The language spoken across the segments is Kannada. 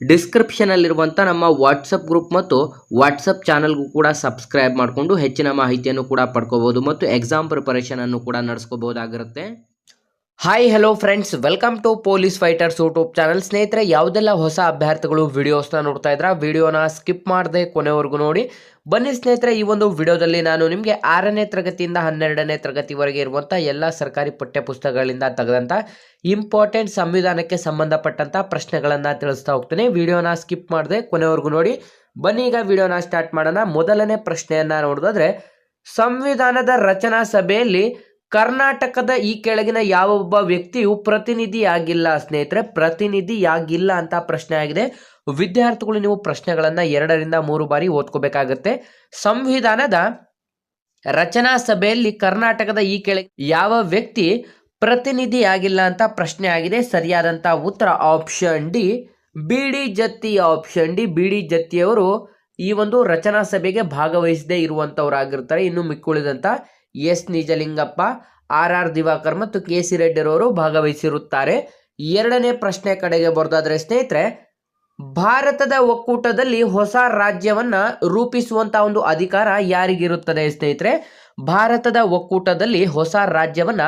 ಡಿಸ್ಕ್ರಿಪ್ಷನಲ್ಲಿರುವಂಥ ನಮ್ಮ ವಾಟ್ಸಪ್ ಗ್ರೂಪ್ ಮತ್ತು ವಾಟ್ಸಪ್ ಚಾನಲ್ಗೂ ಕೂಡ ಸಬ್ಸ್ಕ್ರೈಬ್ ಮಾಡಿಕೊಂಡು ಹೆಚ್ಚಿನ ಮಾಹಿತಿಯನ್ನು ಕೂಡ ಪಡ್ಕೋಬೋದು ಮತ್ತು ಎಕ್ಸಾಮ್ ಪ್ರಿಪರೇಷನನ್ನು ಕೂಡ ನಡೆಸ್ಕೋಬಹುದಾಗಿರುತ್ತೆ. Hi hello friends welcome to police fighters YouTube channel ಸ್ನೇಹಿತರೆ, ಯಾವುದೆಲ್ಲ ಹೊಸ ಅಭ್ಯರ್ಥಿಗಳು ವಿಡಿಯೋಸ್ನ ನೋಡ್ತಾ ಇದ್ರ ವಿಡಿಯೋನ ಸ್ಕಿಪ್ ಮಾಡದೆ ಕೊನೆವರೆಗೂ ನೋಡಿ. ಬನ್ನಿ ಸ್ನೇಹಿತರೆ, ಈ ಒಂದು ವಿಡಿಯೋದಲ್ಲಿ ನಾನು ನಿಮಗೆ ಆರನೇ ತರಗತಿಯಿಂದ ಹನ್ನೆರಡನೇ ತರಗತಿವರೆಗೆ ಇರುವಂಥ ಎಲ್ಲ ಸರ್ಕಾರಿ ಪಠ್ಯ ಪುಸ್ತಕಗಳಿಂದ ತೆಗೆದಂಥ ಇಂಪಾರ್ಟೆಂಟ್ ಸಂವಿಧಾನಕ್ಕೆ ಸಂಬಂಧಪಟ್ಟಂಥ ಪ್ರಶ್ನೆಗಳನ್ನು ತಿಳಿಸ್ತಾ ಹೋಗ್ತೀನಿ. ವಿಡಿಯೋನ ಸ್ಕಿಪ್ ಮಾಡದೆ ಕೊನೆವರೆಗೂ ನೋಡಿ. ಬನ್ನಿ ಈಗ ವಿಡಿಯೋನ ಸ್ಟಾರ್ಟ್ ಮಾಡೋಣ. ಮೊದಲನೇ ಪ್ರಶ್ನೆಯನ್ನು ನೋಡೋದಾದ್ರೆ, ಸಂವಿಧಾನದ ರಚನಾ ಸಭೆಯಲ್ಲಿ ಕರ್ನಾಟಕದ ಈ ಕೆಳಗಿನ ಯಾವ ಒಬ್ಬ ವ್ಯಕ್ತಿಯು ಪ್ರತಿನಿಧಿಯಾಗಿಲ್ಲ ಸ್ನೇಹಿತರೆ, ಪ್ರತಿನಿಧಿಯಾಗಿಲ್ಲ ಅಂತ ಪ್ರಶ್ನೆ ಆಗಿದೆ. ವಿದ್ಯಾರ್ಥಿಗಳು ನೀವು ಪ್ರಶ್ನೆಗಳನ್ನ ಎರಡರಿಂದ ಮೂರು ಬಾರಿ ಓದ್ಕೋಬೇಕಾಗತ್ತೆ. ಸಂವಿಧಾನದ ರಚನಾ ಸಭೆಯಲ್ಲಿ ಕರ್ನಾಟಕದ ಈ ಕೆಳಗೆ ಯಾವ ವ್ಯಕ್ತಿ ಪ್ರತಿನಿಧಿಯಾಗಿಲ್ಲ ಅಂತ ಪ್ರಶ್ನೆ ಆಗಿದೆ. ಸರಿಯಾದಂತ ಉತ್ತರ option D B D Jatti option D. B D ಜತ್ತಿಯವರು ಈ ಒಂದು ರಚನಾ ಸಭೆಗೆ ಭಾಗವಹಿಸದೇ ಇರುವಂತವರಾಗಿರ್ತಾರೆ. ಇನ್ನು ಮಿಕ್ಕುಳಿದಂತ S Nijalingappa, R R Diwakar ಮತ್ತು ಕೆ ಸಿ ರೆಡ್ಡಿರವರು ಭಾಗವಹಿಸಿರುತ್ತಾರೆ. ಎರಡನೇ ಪ್ರಶ್ನೆ ಕಡೆಗೆ ಬರೋದಾದ್ರೆ ಸ್ನೇಹಿತರೆ, ಭಾರತದ ಒಕ್ಕೂಟದಲ್ಲಿ ಹೊಸ ರಾಜ್ಯವನ್ನ ರೂಪಿಸುವಂತ ಒಂದು ಅಧಿಕಾರ ಯಾರಿಗಿರುತ್ತದೆ ಸ್ನೇಹಿತರೆ? ಭಾರತದ ಒಕ್ಕೂಟದಲ್ಲಿ ಹೊಸ ರಾಜ್ಯವನ್ನ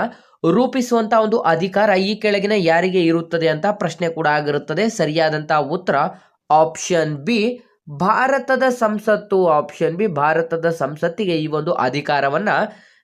ರೂಪಿಸುವಂತ ಒಂದು ಅಧಿಕಾರ ಈ ಕೆಳಗಿನ ಯಾರಿಗೆ ಇರುತ್ತದೆ ಅಂತ ಪ್ರಶ್ನೆ ಕೂಡ ಆಗಿರುತ್ತದೆ. ಸರಿಯಾದಂತ ಉತ್ತರ ಆಪ್ಷನ್ ಬಿ, ಭಾರತದ ಸಂಸತ್ತು. ಆಪ್ಷನ್ ಬಿ, ಭಾರತದ ಸಂಸತ್ತಿಗೆ ಈ ಒಂದು ಅಧಿಕಾರವನ್ನ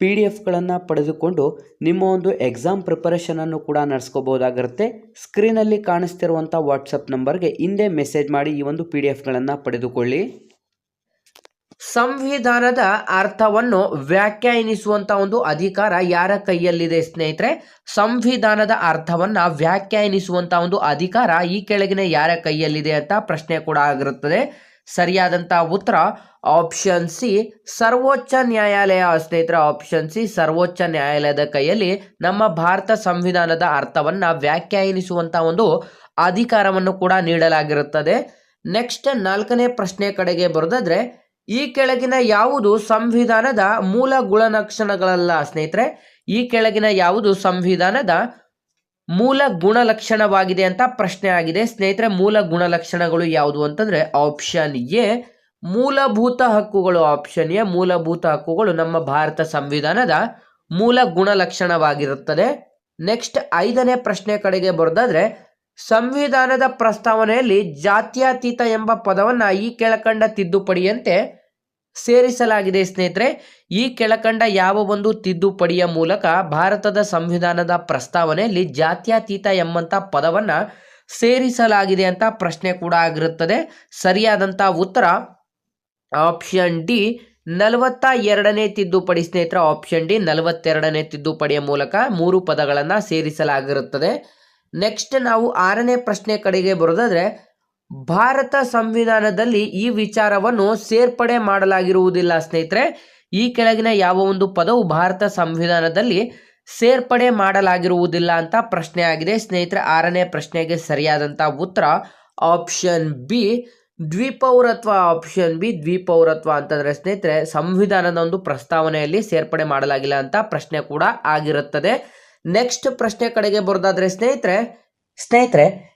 ಪಿ ಡಿ ಎಫ್ಗಳನ್ನು ಪಡೆದುಕೊಂಡು ನಿಮ್ಮ ಒಂದು ಎಕ್ಸಾಮ್ ಪ್ರಿಪರೇಷನನ್ನು ಕೂಡ ನಡೆಸ್ಕೋಬೋದಾಗಿರುತ್ತೆ ಸ್ಕ್ರೀನಲ್ಲಿ ಕಾಣಿಸ್ತಿರುವಂಥ ವಾಟ್ಸಪ್ ನಂಬರ್ಗೆ ಹಿಂದೆ ಮೆಸೇಜ್ ಮಾಡಿ ಈ ಒಂದು ಪಿ ಡಿ ಎಫ್ಗಳನ್ನು ಪಡೆದುಕೊಳ್ಳಿ. ಸಂವಿಧಾನದ ಅರ್ಥವನ್ನು ವ್ಯಾಖ್ಯಾನಿಸುವಂತ ಒಂದು ಅಧಿಕಾರ ಯಾರ ಕೈಯಲ್ಲಿದೆ ಸ್ನೇಹಿತರೆ? ಸಂವಿಧಾನದ ಅರ್ಥವನ್ನ ವ್ಯಾಖ್ಯಾನಿಸುವಂತ ಒಂದು ಅಧಿಕಾರ ಈ ಕೆಳಗಿನ ಯಾರ ಕೈಯಲ್ಲಿದೆ ಅಂತ ಪ್ರಶ್ನೆ ಕೂಡ ಆಗಿರುತ್ತದೆ. ಸರಿಯಾದಂತ ಉತ್ತರ ಆಪ್ಷನ್ ಸಿ ಸರ್ವೋಚ್ಚ ನ್ಯಾಯಾಲಯ. ಸ್ನೇಹಿತರ ಆಪ್ಷನ್ ಸಿ ಸರ್ವೋಚ್ಚ ನ್ಯಾಯಾಲಯದ ಕೈಯಲ್ಲಿ ನಮ್ಮ ಭಾರತ ಸಂವಿಧಾನದ ಅರ್ಥವನ್ನ ವ್ಯಾಖ್ಯಾನಿಸುವಂಥ ಒಂದು ಅಧಿಕಾರವನ್ನು ಕೂಡ ನೀಡಲಾಗಿರುತ್ತದೆ. ನೆಕ್ಸ್ಟ್ ನಾಲ್ಕನೇ ಪ್ರಶ್ನೆ ಕಡೆಗೆ ಬರೋದಾದ್ರೆ, ಈ ಕೆಳಗಿನ ಯಾವುದು ಸಂವಿಧಾನದ ಮೂಲ ಗುಣಲಕ್ಷಣಗಳಲ್ಲ ಸ್ನೇಹಿತರೆ? ಈ ಕೆಳಗಿನ ಯಾವುದು ಸಂವಿಧಾನದ ಮೂಲ ಗುಣಲಕ್ಷಣವಾಗಿದೆ ಅಂತ ಪ್ರಶ್ನೆ ಆಗಿದೆ. ಸ್ನೇಹಿತರೆ, ಮೂಲ ಗುಣಲಕ್ಷಣಗಳು ಯಾವುದು ಅಂತಂದ್ರೆ ಆಪ್ಷನ್ ಎ, ಮೂಲಭೂತ ಹಕ್ಕುಗಳು. ಆಪ್ಷನ್ ಎ, ಮೂಲಭೂತ ಹಕ್ಕುಗಳು ನಮ್ಮ ಭಾರತ ಸಂವಿಧಾನದ ಮೂಲ ಗುಣಲಕ್ಷಣವಾಗಿರುತ್ತದೆ. ನೆಕ್ಸ್ಟ್ ಐದನೇ ಪ್ರಶ್ನೆ ಕಡೆಗೆ ಬರೋದಾದ್ರೆ, ಸಂವಿಧಾನದ ಪ್ರಸ್ತಾವನೆಯಲ್ಲಿ ಜಾತ್ಯತೀತ ಎಂಬ ಪದವನ್ನ ಈ ಕೆಳಕಂಡ ತಿದ್ದುಪಡಿಯಂತೆ ಸೇರಿಸಲಾಗಿದೆ ಸ್ನೇಹಿತರೆ. ಈ ಕೆಳಕಂಡ ಯಾವ ಒಂದು ತಿದ್ದುಪಡಿಯ ಮೂಲಕ ಭಾರತದ ಸಂವಿಧಾನದ ಪ್ರಸ್ತಾವನೆಯಲ್ಲಿ ಜಾತ್ಯತೀತ ಎಂಬಂತ ಪದವನ್ನ ಸೇರಿಸಲಾಗಿದೆ ಅಂತ ಪ್ರಶ್ನೆ ಕೂಡ ಆಗಿರುತ್ತದೆ. ಸರಿಯಾದಂತ ಉತ್ತರ ಆಪ್ಷನ್ ಡಿ ನಲವತ್ತ ಎರಡನೇ ತಿದ್ದುಪಡಿ ಸ್ನೇಹಿತರ. ಆಪ್ಷನ್ ಡಿ, ನಲವತ್ತೆರಡನೇ ತಿದ್ದುಪಡಿಯ ಮೂಲಕ ಮೂರು ಪದಗಳನ್ನ ಸೇರಿಸಲಾಗಿರುತ್ತದೆ. ನೆಕ್ಸ್ಟ್ ನಾವು ಆರನೇ ಪ್ರಶ್ನೆ ಕಡೆಗೆ ಬರೋದಾದ್ರೆ ಭಾರತ ಸಂವಿಧಾನದಲ್ಲಿ ಈ ವಿಚಾರವನ್ನು ಸೇರ್ಪಡೆ ಮಾಡಲಾಗಿರುವುದಿಲ್ಲ, ಸ್ನೇಹಿತರೆ. ಈ ಕೆಳಗಿನ ಯಾವ ಒಂದು ಪದವು ಭಾರತ ಸಂವಿಧಾನದಲ್ಲಿ ಸೇರ್ಪಡೆ ಮಾಡಲಾಗಿರುವುದಿಲ್ಲ ಅಂತ ಪ್ರಶ್ನೆ ಆಗಿದೆ ಸ್ನೇಹಿತರೆ, ಆರನೇ ಪ್ರಶ್ನೆಗೆ ಸರಿಯಾದಂತ ಉತ್ತರ ಆಪ್ಷನ್ ಬಿ, ದ್ವಿಪೌರತ್ವ. ಆಪ್ಷನ್ ಬಿ, ದ್ವಿಪೌರತ್ವ ಅಂತಂದ್ರೆ, ಸ್ನೇಹಿತರೆ, ಸಂವಿಧಾನದ ಒಂದು ಪ್ರಸ್ತಾವನೆಯಲ್ಲಿ ಸೇರ್ಪಡೆ ಮಾಡಲಾಗಿಲ್ಲ ಅಂತ ಪ್ರಶ್ನೆ ಕೂಡ ಆಗಿರುತ್ತದೆ. ನೆಕ್ಸ್ಟ್ ಪ್ರಶ್ನೆ ಕಡೆಗೆ ಬರೋದಾದ್ರೆ, ಸ್ನೇಹಿತರೆ ಸ್ನೇಹಿತರೆ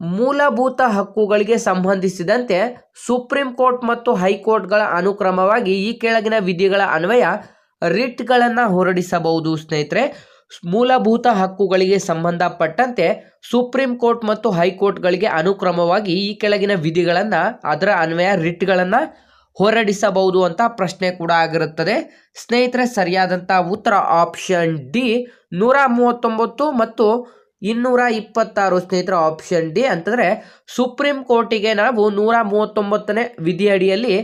ಮೂಲಭೂತ ಹಕ್ಕುಗಳಿಗೆ ಸಂಬಂಧಿಸಿದಂತೆ ಸುಪ್ರೀಂ ಕೋರ್ಟ್ ಮತ್ತು ಹೈಕೋರ್ಟ್ಗಳ ಅನುಕ್ರಮವಾಗಿ ಈ ಕೆಳಗಿನ ವಿಧಿಗಳ ಅನ್ವಯ ರಿಟ್ಗಳನ್ನು ಹೊರಡಿಸಬಹುದು. ಸ್ನೇಹಿತರೆ, ಮೂಲಭೂತ ಹಕ್ಕುಗಳಿಗೆ ಸಂಬಂಧಪಟ್ಟಂತೆ ಸುಪ್ರೀಂ ಕೋರ್ಟ್ ಮತ್ತು ಹೈಕೋರ್ಟ್ಗಳಿಗೆ ಅನುಕ್ರಮವಾಗಿ ಈ ಕೆಳಗಿನ ವಿಧಿಗಳನ್ನು, ಅದರ ಅನ್ವಯ ರಿಟ್ಗಳನ್ನು ಹೊರಡಿಸಬಹುದು ಅಂತ ಪ್ರಶ್ನೆ ಕೂಡ ಆಗಿರುತ್ತದೆ. ಸ್ನೇಹಿತರೆ ಸರಿಯಾದಂಥ ಉತ್ತರ ಆಪ್ಷನ್ ಡಿ ನೂರ ಮೂವತ್ತೊಂಬತ್ತು ಮತ್ತು ಇನ್ನೂರ ಇಪ್ಪತ್ತಾರು ಸ್ನೇಹಿತರ ಆಪ್ಷನ್ ಡಿ ಅಂತಂದರೆ ಸುಪ್ರೀಂ ಕೋರ್ಟಿಗೆ ನಾವು ನೂರ ಮೂವತ್ತೊಂಬತ್ತನೇ ವಿಧಿ ಅಡಿಯಲ್ಲಿ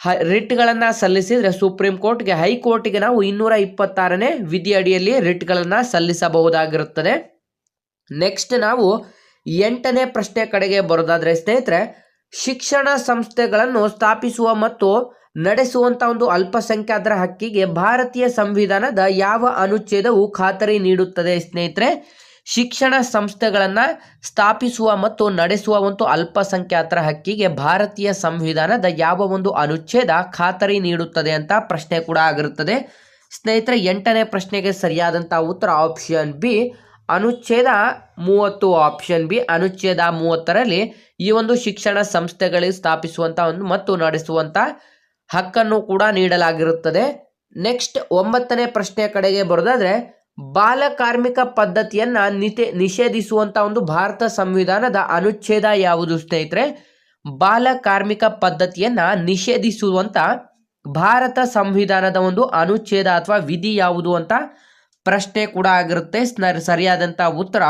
ಹ ರಿಟ್ಗಳನ್ನು ಸಲ್ಲಿಸಿದರೆ ಸುಪ್ರೀಂ ಕೋರ್ಟ್ಗೆ ಹೈಕೋರ್ಟ್ಗೆ ನಾವು ಇನ್ನೂರ ಇಪ್ಪತ್ತಾರನೇ ವಿಧಿ ಅಡಿಯಲ್ಲಿ ರಿಟ್ಗಳನ್ನು ಸಲ್ಲಿಸಬಹುದಾಗಿರುತ್ತದೆ. ನೆಕ್ಸ್ಟ್ ನಾವು ಎಂಟನೇ ಪ್ರಶ್ನೆ ಕಡೆಗೆ ಬರೋದಾದರೆ ಸ್ನೇಹಿತರೆ, ಶಿಕ್ಷಣ ಸಂಸ್ಥೆಗಳನ್ನು ಸ್ಥಾಪಿಸುವ ಮತ್ತು ನಡೆಸುವಂಥ ಒಂದು ಅಲ್ಪಸಂಖ್ಯಾತರ ಹಕ್ಕಿಗೆ ಭಾರತೀಯ ಸಂವಿಧಾನದ ಯಾವ ಅನುಚ್ಛೇದವು ಖಾತರಿ ನೀಡುತ್ತದೆ ಸ್ನೇಹಿತರೆ. ಶಿಕ್ಷಣ ಸಂಸ್ಥೆಗಳನ್ನು ಸ್ಥಾಪಿಸುವ ಮತ್ತು ನಡೆಸುವ ಒಂದು ಅಲ್ಪಸಂಖ್ಯಾತರ ಹಕ್ಕಿಗೆ ಭಾರತೀಯ ಸಂವಿಧಾನದ ಯಾವ ಒಂದು ಅನುಚ್ಛೇದ ಖಾತರಿ ನೀಡುತ್ತದೆ ಅಂತ ಪ್ರಶ್ನೆ ಕೂಡ ಆಗಿರುತ್ತದೆ. ಸ್ನೇಹಿತರೆ, ಎಂಟನೇ ಪ್ರಶ್ನೆಗೆ ಸರಿಯಾದಂಥ ಉತ್ತರ ಆಪ್ಷನ್ ಬಿ ಅನುಚ್ಛೇದ ಮೂವತ್ತು ಆಪ್ಷನ್ ಬಿ ಅನುಚ್ಛೇದ ಮೂವತ್ತರಲ್ಲಿ ಈ ಒಂದು ಶಿಕ್ಷಣ ಸಂಸ್ಥೆಗಳಿಗೆ ಸ್ಥಾಪಿಸುವಂಥ ಒಂದು ಮತ್ತು ನಡೆಸುವಂಥ ಹಕ್ಕನ್ನು ಕೂಡ ನೀಡಲಾಗಿರುತ್ತದೆ. ನೆಕ್ಸ್ಟ್ ಒಂಬತ್ತನೇ ಪ್ರಶ್ನೆ ಕಡೆಗೆ ಬರೋದಾದ್ರೆ, ಬಾಲ ಕಾರ್ಮಿಕ ಪದ್ಧತಿಯನ್ನ ನಿತೆ ನಿಷೇಧಿಸುವಂತ ಒಂದು ಭಾರತ ಸಂವಿಧಾನದ ಅನುಚ್ಛೇದ ಯಾವುದು ಸ್ನೇಹಿತರೆ? ಬಾಲ ಕಾರ್ಮಿಕ ಪದ್ಧತಿಯನ್ನ ನಿಷೇಧಿಸುವಂತ ಭಾರತ ಸಂವಿಧಾನದ ಒಂದು ಅನುಚ್ಛೇದ ಅಥವಾ ವಿಧಿ ಯಾವುದು ಅಂತ ಪ್ರಶ್ನೆ ಕೂಡ ಆಗಿರುತ್ತೆ. ಸರಿಯಾದಂಥ ಉತ್ತರ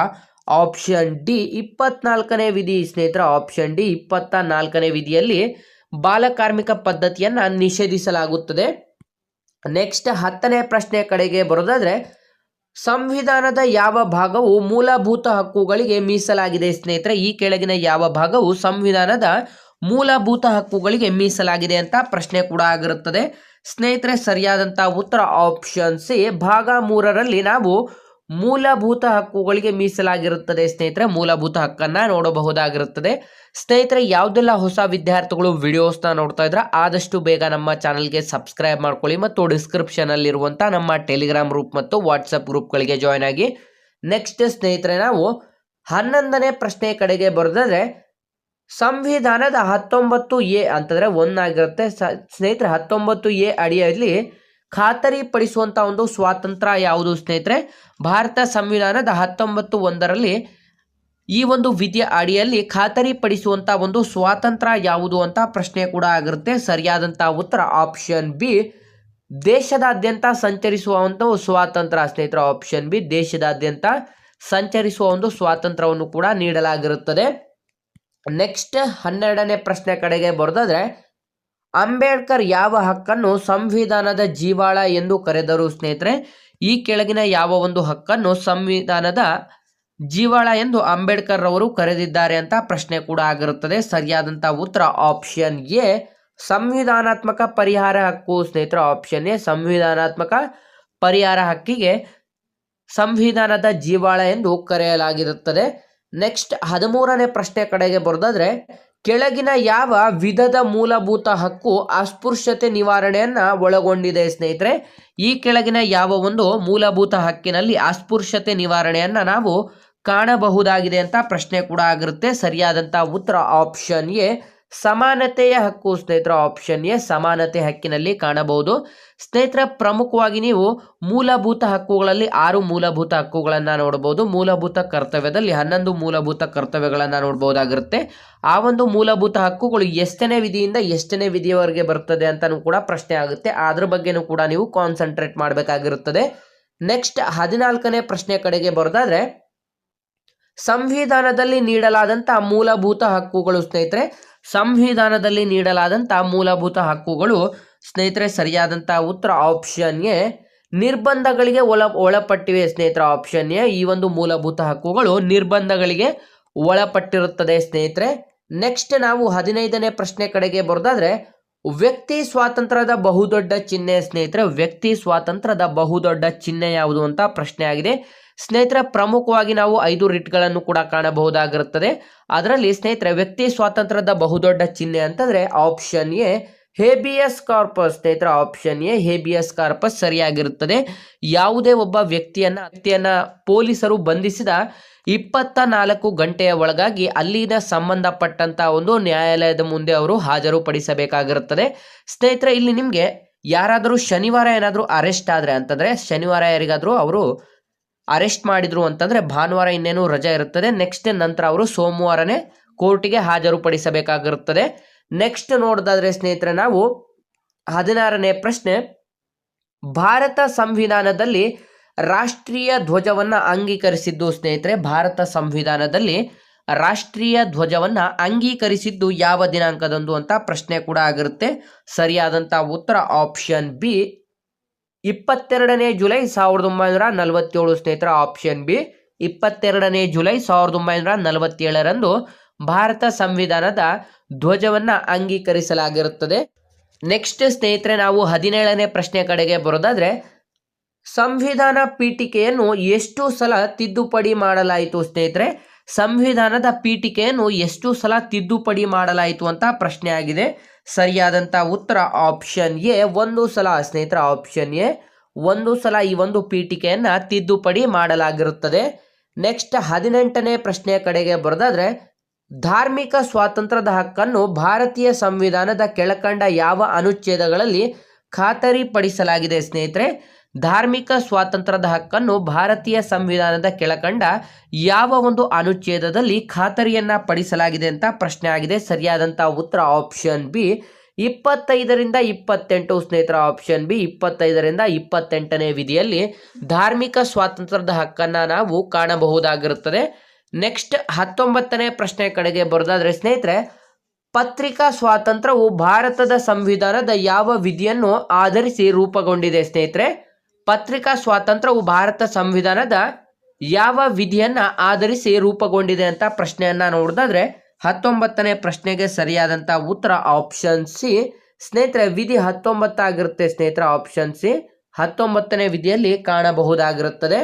ಆಪ್ಷನ್ ಡಿ ಇಪ್ಪತ್ನಾಲ್ಕನೇ ವಿಧಿ ಸ್ನೇಹಿತರ. ಆಪ್ಷನ್ ಡಿ ಇಪ್ಪತ್ತ ನಾಲ್ಕನೇ ವಿಧಿಯಲ್ಲಿ ಬಾಲಕಾರ್ಮಿಕ ಪದ್ಧತಿಯನ್ನು ನಿಷೇಧಿಸಲಾಗುತ್ತದೆ. ನೆಕ್ಸ್ಟ್ ಹತ್ತನೇ ಪ್ರಶ್ನೆ ಕಡೆಗೆ ಬರೋದಾದರೆ, ಸಂವಿಧಾನದ ಯಾವ ಭಾಗವು ಮೂಲಭೂತ ಹಕ್ಕುಗಳಿಗೆ ಮೀಸಲಾಗಿದೆ ಸ್ನೇಹಿತರೆ? ಈ ಕೆಳಗಿನ ಯಾವ ಭಾಗವು ಸಂವಿಧಾನದ ಮೂಲಭೂತ ಹಕ್ಕುಗಳಿಗೆ ಮೀಸಲಾಗಿದೆ ಅಂತ ಪ್ರಶ್ನೆ ಕೂಡ ಆಗಿರುತ್ತದೆ. ಸ್ನೇಹಿತರೆ ಸರಿಯಾದಂಥ ಉತ್ತರ ಆಪ್ಷನ್ ಸಿ. ಭಾಗ ಮೂರರಲ್ಲಿ ನಾವು ಮೂಲಭೂತ ಹಕ್ಕುಗಳಿಗೆ ಮೀಸಲಾಗಿರುತ್ತದೆ ಸ್ನೇಹಿತರೆ. ಮೂಲಭೂತ ಹಕ್ಕನ್ನ ನೋಡಬಹುದಾಗಿರುತ್ತದೆ. ಸ್ನೇಹಿತರೆ, ಯಾವುದೆಲ್ಲ ಹೊಸ ವಿದ್ಯಾರ್ಥಿಗಳು ವಿಡಿಯೋಸ್ನ ನೋಡ್ತಾ ಇದ್ರೆ, ಆದಷ್ಟು ಬೇಗ ನಮ್ಮ ಚಾನಲ್ಗೆ ಸಬ್ಸ್ಕ್ರೈಬ್ ಮಾಡ್ಕೊಳ್ಳಿ ಮತ್ತು ಡಿಸ್ಕ್ರಿಪ್ಷನಲ್ಲಿರುವಂಥ ನಮ್ಮ ಟೆಲಿಗ್ರಾಮ್ ಗ್ರೂಪ್ ಮತ್ತು ವಾಟ್ಸಪ್ ಗ್ರೂಪ್ಗಳಿಗೆ ಜಾಯ್ನ್ ಆಗಿ. ನೆಕ್ಸ್ಟ್ ಸ್ನೇಹಿತರೆ, ನಾವು ಹನ್ನೊಂದನೇ ಪ್ರಶ್ನೆ ಕಡೆಗೆ ಬರೆದ್ರೆ ಸಂವಿಧಾನದ ಹತ್ತೊಂಬತ್ತು ಎ ಅಂತಂದ್ರೆ ಒಂದಾಗಿರುತ್ತೆ. ಸ, ಸ್ನೇಹಿತರೆ, ಹತ್ತೊಂಬತ್ತು ಎ ಅಡಿಯಲ್ಲಿ ಖಾತರಿ ಪಡಿಸುವಂಥ ಒಂದು ಸ್ವಾತಂತ್ರ್ಯ ಯಾವುದು ಸ್ನೇಹಿತರೆ? ಭಾರತ ಸಂವಿಧಾನದ ಹತ್ತೊಂಬತ್ತು ಒಂದರಲ್ಲಿ ಈ ಒಂದು ವಿಧಿಯ ಅಡಿಯಲ್ಲಿ ಖಾತರಿ ಪಡಿಸುವಂಥ ಒಂದು ಸ್ವಾತಂತ್ರ್ಯ ಯಾವುದು ಅಂತ ಪ್ರಶ್ನೆ ಕೂಡ ಆಗಿರುತ್ತೆ. ಸರಿಯಾದಂಥ ಉತ್ತರ ಆಪ್ಷನ್ ಬಿ, ದೇಶದಾದ್ಯಂತ ಸಂಚರಿಸುವ ಒಂದು ಸ್ವಾತಂತ್ರ್ಯ ಸ್ನೇಹಿತರ. ಆಪ್ಷನ್ ಬಿ, ದೇಶದಾದ್ಯಂತ ಸಂಚರಿಸುವ ಒಂದು ಸ್ವಾತಂತ್ರ್ಯವನ್ನು ಕೂಡ ನೀಡಲಾಗಿರುತ್ತದೆ. ನೆಕ್ಸ್ಟ್ ಹನ್ನೆರಡನೇ ಪ್ರಶ್ನೆ ಕಡೆಗೆ ಬರೋದಾದ್ರೆ ಅಂಬೇಡ್ಕರ್ ಯಾವ ಹಕ್ಕನ್ನು ಸಂವಿಧಾನದ ಜೀವಾಳ ಎಂದು ಕರೆದರು ಸ್ನೇಹಿತರೆ? ಈ ಕೆಳಗಿನ ಯಾವ ಒಂದು ಹಕ್ಕನ್ನು ಸಂವಿಧಾನದ ಜೀವಾಳ ಎಂದು ಅಂಬೇಡ್ಕರ್ ಅವರು ಕರೆದಿದ್ದಾರೆ ಅಂತ ಪ್ರಶ್ನೆ ಕೂಡ ಆಗಿರುತ್ತದೆ. ಸರಿಯಾದಂಥ ಉತ್ತರ ಆಪ್ಷನ್ ಎ. ಸಂವಿಧಾನಾತ್ಮಕ ಪರಿಹಾರ ಹಕ್ಕು ಸ್ನೇಹಿತರ, ಆಪ್ಷನ್ ಎ. ಸಂವಿಧಾನಾತ್ಮಕ ಪರಿಹಾರ ಹಕ್ಕಿಗೆ ಸಂವಿಧಾನದ ಜೀವಾಳ ಎಂದು ಕರೆಯಲಾಗಿರುತ್ತದೆ. ನೆಕ್ಸ್ಟ್ ಹದಿಮೂರನೇ ಪ್ರಶ್ನೆ ಕಡೆಗೆ ಬರೋದಾದ್ರೆ ಕೆಳಗಿನ ಯಾವ ವಿಧದ ಮೂಲಭೂತ ಹಕ್ಕು ಅಸ್ಪೃಶ್ಯತೆ ನಿವಾರಣೆಯನ್ನು ಒಳಗೊಂಡಿದೆ ಸ್ನೇಹಿತರೆ? ಈ ಕೆಳಗಿನ ಯಾವ ಒಂದು ಮೂಲಭೂತ ಹಕ್ಕಿನಲ್ಲಿ ಅಸ್ಪೃಶ್ಯತೆ ನಿವಾರಣೆಯನ್ನು ನಾವು ಕಾಣಬಹುದಾಗಿದೆ ಅಂತ ಪ್ರಶ್ನೆ ಕೂಡ ಆಗಿರುತ್ತೆ. ಸರಿಯಾದಂಥ ಉತ್ತರ ಆಪ್ಷನ್ ಎ. ಸಮಾನತೆಯ ಹಕ್ಕು ಸ್ನೇಹಿತರ ಆಪ್ಷನ್ ಎ ಸಮಾನತೆ ಹಕ್ಕಿನಲ್ಲಿ ಕಾಣಬಹುದು. ಸ್ನೇಹಿತರ, ಪ್ರಮುಖವಾಗಿ ನೀವು ಮೂಲಭೂತ ಹಕ್ಕುಗಳಲ್ಲಿ ಆರು ಮೂಲಭೂತ ಹಕ್ಕುಗಳನ್ನು ನೋಡಬಹುದು. ಮೂಲಭೂತ ಕರ್ತವ್ಯದಲ್ಲಿ ಹನ್ನೊಂದು ಮೂಲಭೂತ ಕರ್ತವ್ಯಗಳನ್ನು ನೋಡಬಹುದಾಗಿರುತ್ತೆ. ಆ ಒಂದು ಮೂಲಭೂತ ಹಕ್ಕುಗಳು ಎಷ್ಟನೇ ವಿಧಿಯಿಂದ ಎಷ್ಟನೇ ವಿಧಿಯವರೆಗೆ ಬರ್ತದೆ ಅಂತಲೂ ಕೂಡ ಪ್ರಶ್ನೆ ಆಗುತ್ತೆ. ಅದ್ರ ಬಗ್ಗೆನೂ ಕೂಡ ನೀವು ಕಾನ್ಸಂಟ್ರೇಟ್ ಮಾಡಬೇಕಾಗಿರುತ್ತದೆ. ನೆಕ್ಸ್ಟ್ ಹದಿನಾಲ್ಕನೇ ಪ್ರಶ್ನೆ ಕಡೆಗೆ ಬರೋದಾದ್ರೆ, ಸಂವಿಧಾನದಲ್ಲಿ ನೀಡಲಾದಂಥ ಮೂಲಭೂತ ಹಕ್ಕುಗಳು ಸ್ನೇಹಿತರೆ ಸಂವಿಧಾನದಲ್ಲಿ ನೀಡಲಾದಂಥ ಮೂಲಭೂತ ಹಕ್ಕುಗಳು, ಸ್ನೇಹಿತರೆ ಸರಿಯಾದಂಥ ಉತ್ತರ ಆಪ್ಷನ್ ಎ, ನಿರ್ಬಂಧಗಳಿಗೆ ಒಳ, ಒಳಪಟ್ಟಿವೆ ಸ್ನೇಹಿತರ ಆಪ್ಷನ್ ಎ. ಈ ಒಂದು ಮೂಲಭೂತ ಹಕ್ಕುಗಳು ನಿರ್ಬಂಧಗಳಿಗೆ ಒಳಪಟ್ಟಿರುತ್ತದೆ ಸ್ನೇಹಿತರೆ. ನೆಕ್ಸ್ಟ್ ನಾವು ಹದಿನೈದನೇ ಪ್ರಶ್ನೆ ಕಡೆಗೆ ಬರೋದಾದ್ರೆ, ವ್ಯಕ್ತಿ ಸ್ವಾತಂತ್ರ್ಯದ ಬಹುದೊಡ್ಡ ಚಿಹ್ನೆ ಸ್ನೇಹಿತರೆ, ವ್ಯಕ್ತಿ ಸ್ವಾತಂತ್ರ್ಯದ ಬಹುದೊಡ್ಡ ಚಿಹ್ನೆ ಯಾವುದು ಅಂತ ಪ್ರಶ್ನೆ ಆಗಿದೆ. ಸ್ನೇಹಿತರೆ ಪ್ರಮುಖವಾಗಿ ನಾವು ಐದು ರಿಟ್ಗಳನ್ನು ಕೂಡ ಕಾಣಬಹುದಾಗಿರುತ್ತದೆ. ಅದರಲ್ಲಿ ಸ್ನೇಹಿತರೆ, ವ್ಯಕ್ತಿ ಸ್ವಾತಂತ್ರ್ಯದ ಬಹುದೊಡ್ಡ ಚಿಹ್ನೆ ಅಂತಂದ್ರೆ ಆಪ್ಷನ್ ಎ, ಹೇಬಿಯಸ್ ಕಾರ್ಪಸ್. ಸ್ನೇಹಿತರ, ಆಪ್ಷನ್ ಎ, ಹೇಬಿಯಸ್ ಕಾರ್ಪಸ್ ಸರಿಯಾಗಿರುತ್ತದೆ. ಯಾವುದೇ ಒಬ್ಬ ವ್ಯಕ್ತಿಯನ್ನ ವ್ಯಕ್ತಿಯನ್ನ ಪೊಲೀಸರು ಬಂಧಿಸಿದ ಇಪ್ಪತ್ತ ನಾಲ್ಕು ಗಂಟೆಯ ಒಳಗಾಗಿ ಅಲ್ಲಿನ ಸಂಬಂಧಪಟ್ಟಂತ ಒಂದು ನ್ಯಾಯಾಲಯದ ಮುಂದೆ ಅವರು ಹಾಜರುಪಡಿಸಬೇಕಾಗಿರುತ್ತದೆ. ಸ್ನೇಹಿತರೆ, ಇಲ್ಲಿ ನಿಮಗೆ ಯಾರಾದರೂ ಶನಿವಾರ ಏನಾದರೂ ಅರೆಸ್ಟ್ ಆದರೆ ಅಂತಂದರೆ, ಶನಿವಾರ ಯಾರಿಗಾದರೂ ಅವರು ಅರೆಸ್ಟ್ ಮಾಡಿದ್ರು ಅಂತಂದ್ರೆ ಭಾನುವಾರ ಇನ್ನೇನು ರಜೆ ಇರುತ್ತದೆ. ನೆಕ್ಸ್ಟ್ ನಂತರ ಅವರು ಸೋಮವಾರನೇ ಕೋರ್ಟಿಗೆ ಹಾಜರುಪಡಿಸಬೇಕಾಗಿರುತ್ತದೆ. ನೆಕ್ಸ್ಟ್ ನೋಡೋದಾದ್ರೆ ಸ್ನೇಹಿತರೆ ನಾವು ಹದಿನಾರನೇ ಪ್ರಶ್ನೆ. ಭಾರತ ಸಂವಿಧಾನದಲ್ಲಿ ರಾಷ್ಟ್ರೀಯ ಧ್ವಜವನ್ನ ಅಂಗೀಕರಿಸಿದ್ದು ಸ್ನೇಹಿತರೆ, ಭಾರತ ಸಂವಿಧಾನದಲ್ಲಿ ರಾಷ್ಟ್ರೀಯ ಧ್ವಜವನ್ನ ಅಂಗೀಕರಿಸಿದ್ದು ಯಾವ ದಿನಾಂಕದಂದು ಅಂತ ಪ್ರಶ್ನೆ ಕೂಡ ಆಗಿರುತ್ತೆ. ಸರಿಯಾದಂತ ಉತ್ತರ ಆಪ್ಷನ್ ಬಿ. ಇಪ್ಪತ್ತೆರಡನೇ ಜುಲೈ ಸಾವಿರದ ಒಂಬೈನೂರ ನಲವತ್ತೇಳು ಸ್ನೇಹಿತರ ಆಪ್ಷನ್ ಬಿ ಇಪ್ಪತ್ತೆರಡನೇ ಜುಲೈ ಸಾವಿರದ ಒಂಬೈನೂರ ನಲವತ್ತೇಳರಂದು ಭಾರತ ಸಂವಿಧಾನದ ಧ್ವಜವನ್ನ ಅಂಗೀಕರಿಸಲಾಗಿರುತ್ತದೆ. ನೆಕ್ಸ್ಟ್ ಸ್ನೇಹಿತರೆ, ನಾವು ಹದಿನೇಳನೇ ಪ್ರಶ್ನೆ ಕಡೆಗೆ ಬರೋದಾದ್ರೆ, ಸಂವಿಧಾನ ಪೀಠಿಕೆಯನ್ನು ಎಷ್ಟು ಸಲ ತಿದ್ದುಪಡಿ ಮಾಡಲಾಯಿತು ಸ್ನೇಹಿತರೆ? ಸಂವಿಧಾನದ ಪೀಠಿಕೆಯನ್ನು ಎಷ್ಟು ಸಲ ತಿದ್ದುಪಡಿ ಮಾಡಲಾಯಿತು ಅಂತ ಪ್ರಶ್ನೆ ಆಗಿದೆ. ಸರಿಯಾದಂಥ ಉತ್ತರ ಆಪ್ಷನ್ ಎ, ಒಂದು ಸಲ ಸ್ನೇಹಿತರ ಆಪ್ಷನ್ ಎ, ಒಂದು ಸಲ ಈ ಒಂದು ಪೀಠಿಕೆಯನ್ನು ತಿದ್ದುಪಡಿ ಮಾಡಲಾಗಿರುತ್ತದೆ. ನೆಕ್ಸ್ಟ್ ಹದಿನೆಂಟನೇ ಪ್ರಶ್ನೆಯ ಕಡೆಗೆ ಬರೆದಾದ್ರೆ, ಧಾರ್ಮಿಕ ಸ್ವಾತಂತ್ರ್ಯದ ಹಕ್ಕನ್ನು ಭಾರತೀಯ ಸಂವಿಧಾನದ ಕೆಳಕಂಡ ಯಾವ ಅನುಚ್ಛೇದಗಳಲ್ಲಿ ಖಾತರಿಪಡಿಸಲಾಗಿದೆ ಸ್ನೇಹಿತರೆ? ಧಾರ್ಮಿಕ ಸ್ವಾತಂತ್ರ್ಯದ ಹಕ್ಕನ್ನು ಭಾರತೀಯ ಸಂವಿಧಾನದ ಕೆಳಕಂಡ ಯಾವ ಒಂದು ಅನುಚ್ಛೇದದಲ್ಲಿ ಖಾತರಿಯನ್ನ ಪಡಿಸಲಾಗಿದೆ ಅಂತ ಪ್ರಶ್ನೆ ಆಗಿದೆ. ಸರಿಯಾದಂಥ ಉತ್ತರ ಆಪ್ಷನ್ ಬಿ. ಇಪ್ಪತ್ತೈದರಿಂದ ಇಪ್ಪತ್ತೆಂಟು ಸ್ನೇಹಿತರ ಆಪ್ಷನ್ ಬಿ. ಇಪ್ಪತ್ತೈದರಿಂದ ಇಪ್ಪತ್ತೆಂಟನೇ ವಿಧಿಯಲ್ಲಿ ಧಾರ್ಮಿಕ ಸ್ವಾತಂತ್ರ್ಯದ ಹಕ್ಕನ್ನು ನಾವು ಕಾಣಬಹುದಾಗಿರುತ್ತದೆ. ನೆಕ್ಸ್ಟ್ ಹತ್ತೊಂಬತ್ತನೇ ಪ್ರಶ್ನೆ ಕಡೆಗೆ ಬರೋದಾದ್ರೆ ಸ್ನೇಹಿತರೆ, ಪತ್ರಿಕಾ ಸ್ವಾತಂತ್ರ್ಯವು ಭಾರತದ ಸಂವಿಧಾನದ ಯಾವ ವಿಧಿಯನ್ನು ಆಧರಿಸಿ ರೂಪುಗೊಂಡಿದೆ ಸ್ನೇಹಿತರೆ? ಪತ್ರಿಕಾ ಸ್ವಾತಂತ್ರ್ಯವು ಭಾರತ ಸಂವಿಧಾನದ ಯಾವ ವಿಧಿಯನ್ನ ಆಧರಿಸಿ ರೂಪುಗೊಂಡಿದೆ ಅಂತ ಪ್ರಶ್ನೆಯನ್ನ ನೋಡಿದ್ರೆ ಹತ್ತೊಂಬತ್ತನೇ ಪ್ರಶ್ನೆಗೆ ಸರಿಯಾದಂತ ಉತ್ತರ ಆಪ್ಷನ್ ಸಿ ಸ್ನೇಹಿತರೆ, ವಿಧಿ ಹತ್ತೊಂಬತ್ತಾಗಿರುತ್ತೆ ಸ್ನೇಹಿತರ ಆಪ್ಷನ್ ಸಿ ಹತ್ತೊಂಬತ್ತನೇ ವಿಧಿಯಲ್ಲಿ ಕಾಣಬಹುದಾಗಿರುತ್ತದೆ.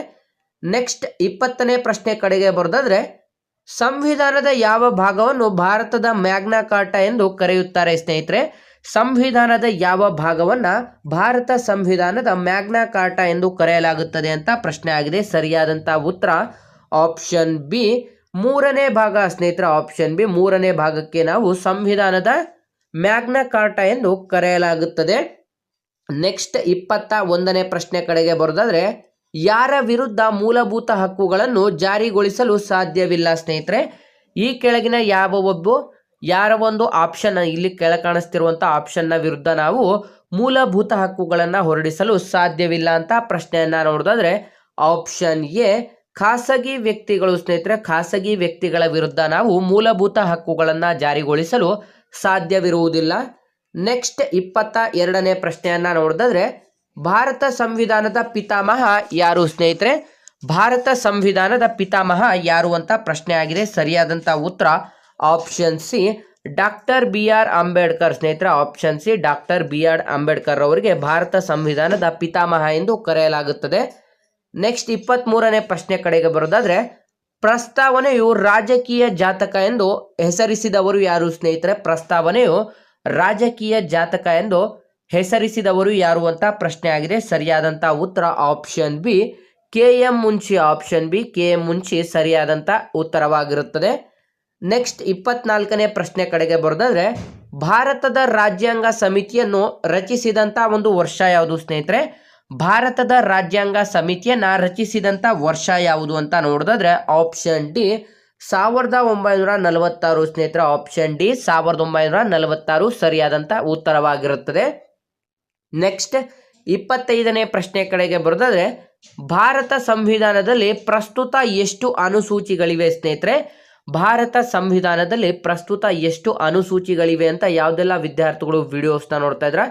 ನೆಕ್ಸ್ಟ್ ಇಪ್ಪತ್ತನೇ ಪ್ರಶ್ನೆ ಕಡೆಗೆ ಬರೆದಾದ್ರೆ, ಸಂವಿಧಾನದ ಯಾವ ಭಾಗವನ್ನು ಭಾರತದ ಮ್ಯಾಗ್ನಾ ಕಾರ್ಟ ಎಂದು ಕರೆಯುತ್ತಾರೆ ಸ್ನೇಹಿತರೆ? ಸಂವಿಧಾನದ ಯಾವ ಭಾಗವನ್ನ ಭಾರತ ಸಂವಿಧಾನದ ಮ್ಯಾಗ್ನಾ ಕಾರ್ಟ ಎಂದು ಕರೆಯಲಾಗುತ್ತದೆ ಅಂತ ಪ್ರಶ್ನೆ ಆಗಿದೆ. ಸರಿಯಾದಂಥ ಉತ್ತರ ಆಪ್ಷನ್ ಬಿ. ಮೂರನೇ ಭಾಗ ಸ್ನೇಹಿತರ, ಆಪ್ಷನ್ ಬಿ. ಮೂರನೇ ಭಾಗಕ್ಕೆ ನಾವು ಸಂವಿಧಾನದ ಮ್ಯಾಗ್ನಾ ಕಾರ್ಟ ಎಂದು ಕರೆಯಲಾಗುತ್ತದೆ. ನೆಕ್ಸ್ಟ್ ಇಪ್ಪತ್ತ ಒಂದನೇ ಪ್ರಶ್ನೆ ಕಡೆಗೆ ಬರೋದಾದ್ರೆ, ಯಾರ ವಿರುದ್ಧ ಮೂಲಭೂತ ಹಕ್ಕುಗಳನ್ನು ಜಾರಿಗೊಳಿಸಲು ಸಾಧ್ಯವಿಲ್ಲ ಸ್ನೇಹಿತರೆ? ಈ ಕೆಳಗಿನ ಯಾವ ಒಬ್ಬ ಯಾರ ಒಂದು ಆಪ್ಷನ್ ಇಲ್ಲಿ ಕೆಳ ಕಾಣಿಸ್ತಿರುವಂಥ ಆಪ್ಷನ್ನ ವಿರುದ್ಧ ನಾವು ಮೂಲಭೂತ ಹಕ್ಕುಗಳನ್ನು ಹೊರಡಿಸಲು ಸಾಧ್ಯವಿಲ್ಲ ಅಂತ ಪ್ರಶ್ನೆಯನ್ನ ನೋಡೋದಾದ್ರೆ ಆಪ್ಷನ್ ಎ, ಖಾಸಗಿ ವ್ಯಕ್ತಿಗಳು ಸ್ನೇಹಿತರೆ, ಖಾಸಗಿ ವ್ಯಕ್ತಿಗಳ ವಿರುದ್ಧ ನಾವು ಮೂಲಭೂತ ಹಕ್ಕುಗಳನ್ನು ಜಾರಿಗೊಳಿಸಲು ಸಾಧ್ಯವಿರುವುದಿಲ್ಲ. ನೆಕ್ಸ್ಟ್ ಇಪ್ಪತ್ತ ಎರಡನೇ ಪ್ರಶ್ನೆಯನ್ನ ನೋಡಿದ್ರೆ ಭಾರತ ಸಂವಿಧಾನದ ಪಿತಾಮಹ ಯಾರು ಸ್ನೇಹಿತರೆ? ಭಾರತ ಸಂವಿಧಾನದ ಪಿತಾಮಹ ಯಾರು ಅಂತ ಪ್ರಶ್ನೆ ಆಗಿದೆ. ಸರಿಯಾದಂಥ ಉತ್ತರ option C doctor B R Ambedkar ಸ್ನೇಹಿತರ option C doctor B R Ambedkar ಅವರಿಗೆ ಭಾರತ ಸಂವಿಧಾನದ ಪಿತಾಮಹ ಎಂದು ಕರೆಯಲಾಗುತ್ತದೆ. ನೆಕ್ಸ್ಟ್ ಇಪ್ಪತ್ತ್ ಮೂರನೇ ಪ್ರಶ್ನೆ ಕಡೆಗೆ ಬರೋದಾದ್ರೆ, ಪ್ರಸ್ತಾವನೆಯು ರಾಜಕೀಯ ಜಾತಕ ಎಂದು ಹೆಸರಿಸಿದವರು ಯಾರು ಸ್ನೇಹಿತರೆ? ಪ್ರಸ್ತಾವನೆಯು ರಾಜಕೀಯ ಜಾತಕ ಎಂದು ಹೆಸರಿಸಿದವರು ಯಾರು ಅಂತ ಪ್ರಶ್ನೆ ಆಗಿದೆ. ಸರಿಯಾದಂಥ ಉತ್ತರ option B K M Munshi option B K M Munshi ಸರಿಯಾದಂಥ ಉತ್ತರವಾಗಿರುತ್ತದೆ. ನೆಕ್ಸ್ಟ್ ಇಪ್ಪತ್ನಾಲ್ಕನೇ ಪ್ರಶ್ನೆ ಕಡೆಗೆ ಬರೋದಾದ್ರೆ, ಭಾರತದ ರಾಜ್ಯಾಂಗ ಸಮಿತಿಯನ್ನು ರಚಿಸಿದಂಥ ಒಂದು ವರ್ಷ ಯಾವುದು ಸ್ನೇಹಿತರೆ? ಭಾರತದ ರಾಜ್ಯಾಂಗ ಸಮಿತಿಯನ್ನು ರಚಿಸಿದಂಥ ವರ್ಷ ಯಾವುದು ಅಂತ ನೋಡೋದಾದ್ರೆ, ಆಪ್ಷನ್ ಡಿ ಸಾವಿರದ ಒಂಬೈನೂರ ನಲವತ್ತಾರು ಸ್ನೇಹಿತರೆ. ಆಪ್ಷನ್ ಡಿ ಸಾವಿರದ ಒಂಬೈನೂರ ನಲವತ್ತಾರು ಸರಿಯಾದಂಥ ಉತ್ತರವಾಗಿರುತ್ತದೆ. ನೆಕ್ಸ್ಟ್ ಇಪ್ಪತ್ತೈದನೇ ಪ್ರಶ್ನೆ ಕಡೆಗೆ ಬರೋದಾದ್ರೆ, ಭಾರತ ಸಂವಿಧಾನದಲ್ಲಿ ಪ್ರಸ್ತುತ ಎಷ್ಟು ಅನುಸೂಚಿಗಳಿವೆ ಸ್ನೇಹಿತರೆ? ಭಾರತ ಸಂವಿಧಾನದಲ್ಲಿ ಪ್ರಸ್ತುತ ಎಷ್ಟು ಅನುಸೂಚಿಗಳಿವೆ ಅಂತ ಯಾವುದೆಲ್ಲ ವಿದ್ಯಾರ್ಥಿಗಳು ವಿಡಿಯೋಸ್ನ ನೋಡ್ತಾ ಇದ್ರ?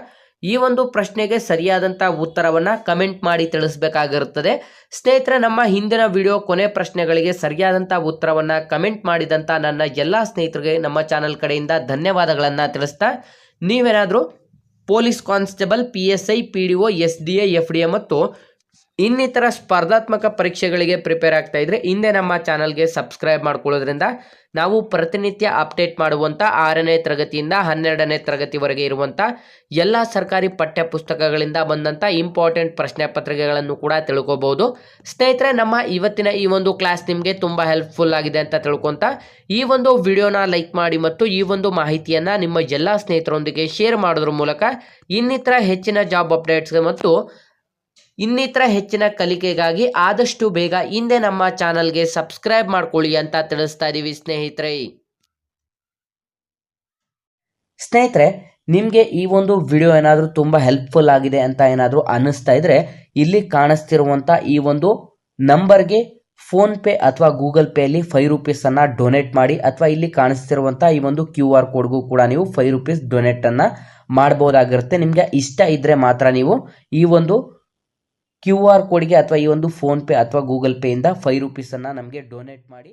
ಈ ಒಂದು ಪ್ರಶ್ನೆಗೆ ಸರಿಯಾದಂಥ ಉತ್ತರವನ್ನ ಕಮೆಂಟ್ ಮಾಡಿ ತಿಳಿಸಬೇಕಾಗಿರುತ್ತದೆ. ಸ್ನೇಹಿತರೆ, ನಮ್ಮ ಹಿಂದಿನ ವಿಡಿಯೋ ಕೊನೆ ಪ್ರಶ್ನೆಗಳಿಗೆ ಸರಿಯಾದಂಥ ಉತ್ತರವನ್ನ ಕಮೆಂಟ್ ಮಾಡಿದಂಥ ನನ್ನ ಎಲ್ಲ ಸ್ನೇಹಿತರಿಗೆ ನಮ್ಮ ಚಾನಲ್ ಕಡೆಯಿಂದ ಧನ್ಯವಾದಗಳನ್ನು ತಿಳಿಸ್ತಾ ನೀವೇನಾದರೂ police constable, P S I, P D O, S D A, F D A ಮತ್ತು ಇನ್ನಿತರ ಸ್ಪರ್ಧಾತ್ಮಕ ಪರೀಕ್ಷೆಗಳಿಗೆ ಪ್ರಿಪೇರ್ ಆಗ್ತಾ ಇದ್ರೆ ಹಿಂದೆ ನಮ್ಮ ಚಾನಲ್ಗೆ ಸಬ್ಸ್ಕ್ರೈಬ್ ಮಾಡ್ಕೊಳ್ಳೋದ್ರಿಂದ ನಾವು ಪ್ರತಿನಿತ್ಯ ಅಪ್ಡೇಟ್ ಮಾಡುವಂಥ ಆರನೇ ತರಗತಿಯಿಂದ ಹನ್ನೆರಡನೇ ತರಗತಿವರೆಗೆ ಇರುವಂಥ ಎಲ್ಲ ಸರ್ಕಾರಿ ಪಠ್ಯ ಪುಸ್ತಕಗಳಿಂದ ಬಂದಂಥ ಇಂಪಾರ್ಟೆಂಟ್ ಪ್ರಶ್ನೆ ಪತ್ರಿಕೆಗಳನ್ನು ಕೂಡ ತಿಳ್ಕೊಬಹುದು ಸ್ನೇಹಿತರೆ, ನಮ್ಮ ಇವತ್ತಿನ ಈ ಒಂದು ಕ್ಲಾಸ್ ನಿಮಗೆ ತುಂಬ ಹೆಲ್ಪ್ಫುಲ್ ಆಗಿದೆ ಅಂತ ತಿಳ್ಕೊಂತ ಈ ಒಂದು ವಿಡಿಯೋನ ಲೈಕ್ ಮಾಡಿ ಮತ್ತು ಈ ಒಂದು ಮಾಹಿತಿಯನ್ನು ನಿಮ್ಮ ಎಲ್ಲ ಸ್ನೇಹಿತರೊಂದಿಗೆ ಶೇರ್ ಮಾಡೋದ್ರ ಮೂಲಕ ಇನ್ನಿತರ ಹೆಚ್ಚಿನ ಜಾಬ್ ಅಪ್ಡೇಟ್ಸ್ಗೆ ಮತ್ತು ಇನ್ನಿತರ ಹೆಚ್ಚಿನ ಕಲಿಕೆಗಾಗಿ ಆದಷ್ಟು ಬೇಗ ಹಿಂದೆ ನಮ್ಮ ಚಾನಲ್ಗೆ ಸಬ್ಸ್ಕ್ರೈಬ್ ಮಾಡ್ಕೊಳ್ಳಿ ಅಂತ ತಿಳಿಸ್ತಾ ಇದ್ದೀವಿ ಸ್ನೇಹಿತರೆ. ಸ್ನೇಹಿತರೆ, ನಿಮಗೆ ಈ ಒಂದು ವಿಡಿಯೋ ಏನಾದರೂ ತುಂಬ ಹೆಲ್ಪ್ಫುಲ್ ಆಗಿದೆ ಅಂತ ಏನಾದರೂ ಅನ್ನಿಸ್ತಾ ಇದ್ರೆ ಇಲ್ಲಿ ಕಾಣಿಸ್ತಿರುವಂಥ ಈ ಒಂದು ನಂಬರ್ಗೆ ಫೋನ್ ಪೇ ಅಥವಾ ಗೂಗಲ್ ಪೇಯಲ್ಲಿ ಫೈವ್ ರುಪೀಸನ್ನು ಡೊನೇಟ್ ಮಾಡಿ ಅಥವಾ ಇಲ್ಲಿ ಕಾಣಿಸ್ತಿರುವಂಥ ಈ ಒಂದು ಕ್ಯೂ ಆರ್ ಕೋಡ್ಗೂ ಕೂಡ ನೀವು ಫೈವ್ ರುಪೀಸ್ ಡೊನೇಟನ್ನು ಮಾಡ್ಬೋದಾಗಿರುತ್ತೆ. ನಿಮಗೆ ಇಷ್ಟ ಇದ್ದರೆ ಮಾತ್ರ ನೀವು ಈ ಒಂದು ಕ್ಯೂ ಆರ್ ಕೋಡ್ಗೆ ಅಥವಾ ಈ ಒಂದು ಫೋನ್ ಪೇ ಅಥವಾ ಗೂಗಲ್ ಪೇಯಿಂದ ಫೈವ್ ರುಪೀಸನ್ನು ನಮಗೆ ಡೊನೇಟ್ ಮಾಡಿ